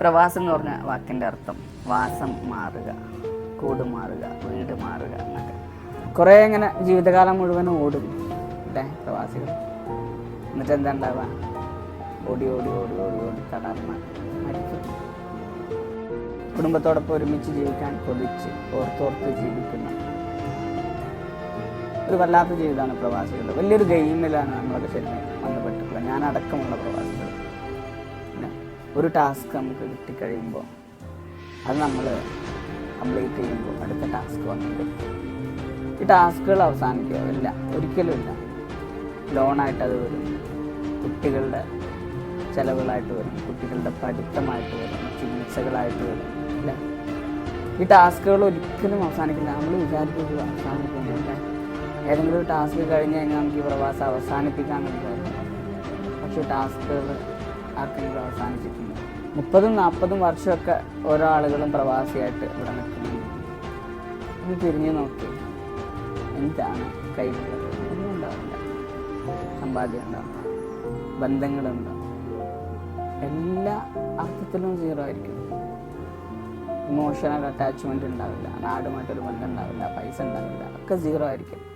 പ്രവാസം എന്ന് പറഞ്ഞ വാക്കിന്റെ അർത്ഥം വാസം മാറുക കൂട് മാറുക വീട് മാറുക എന്നൊക്കെ. കുറേ ഇങ്ങനെ ജീവിതകാലം മുഴുവൻ ഓടും അല്ലേ പ്രവാസികൾ. എന്നിട്ട് എന്താ ഉണ്ടാവുക? ഓടി ഓടി ഓടി ഓടി ഓടി തളർന്ന് മരിക്കും. കുടുംബത്തോടൊപ്പം ഒരുമിച്ച് ജീവിക്കാൻ കൊതിച്ച് ഓർത്തോർത്ത് ജീവിക്കുന്ന. ഒരു വല്ലാത്ത ജീവിതമാണ് പ്രവാസികൾ വലിയൊരു ഗെയിമിലാണ് നമ്മളൊക്കെ ശരിക്കും ബന്ധപ്പെട്ടിട്ടുള്ളത്. ഞാനടക്കമുള്ള പ്രവാസികൾ ഒരു ടാസ്ക് നമുക്ക് കിട്ടിക്കഴിയുമ്പോൾ അത് നമ്മൾ കംപ്ലീറ്റ് ചെയ്യുമ്പോൾ അടുത്ത ടാസ്ക് വന്നിട്ട് ഈ ടാസ്കുകൾ അവസാനിക്കുക. ഇല്ല ഒരിക്കലും ഇല്ല. ലോണായിട്ട് അത് വരും. കുട്ടികളുടെ ചിലവുകളായിട്ട് വരും. കുട്ടികളുടെ പഠിത്തമായിട്ട് വരും. ചികിത്സകളായിട്ട് വരും. അല്ലേ? ഈ ടാസ്കുകൾ ഒരിക്കലും അവസാനിക്കില്ല. നമ്മൾ വിചാരിക്കുന്നത് അവസാനിക്കുന്നില്ല ഏതെങ്കിലും ഒരു ടാസ്ക് കഴിഞ്ഞ് കഴിഞ്ഞാൽ നമുക്ക് ഈ പ്രവാസം അവസാനിപ്പിക്കാൻ വിചാരിക്കും പക്ഷേ ടാസ്കുകൾ ആർക്കെങ്കിലും അവസാനിച്ചിട്ടുണ്ട് മുപ്പതും നാൽപ്പതും വർഷമൊക്കെ ഓരോ ആളുകളും പ്രവാസിയായിട്ട് ഇവിടെ നിൽക്കുന്നുണ്ട് ഒന്ന് തിരിഞ്ഞു നോക്കി. എന്താണ് കയ്യിലുള്ളത് ഒന്നും ഉണ്ടാവില്ല. സമ്പാദ്യം എല്ലാ അർത്ഥത്തിലും സീറോ ആയിരിക്കും. ഇമോഷണൽ അറ്റാച്ച്മെന്റ് ഉണ്ടാവില്ല. നാടുമായിട്ടൊരു ബന്ധം ഉണ്ടാവില്ല. പൈസ ഉണ്ടാവില്ല. ഒക്കെ സീറോ ആയിരിക്കും.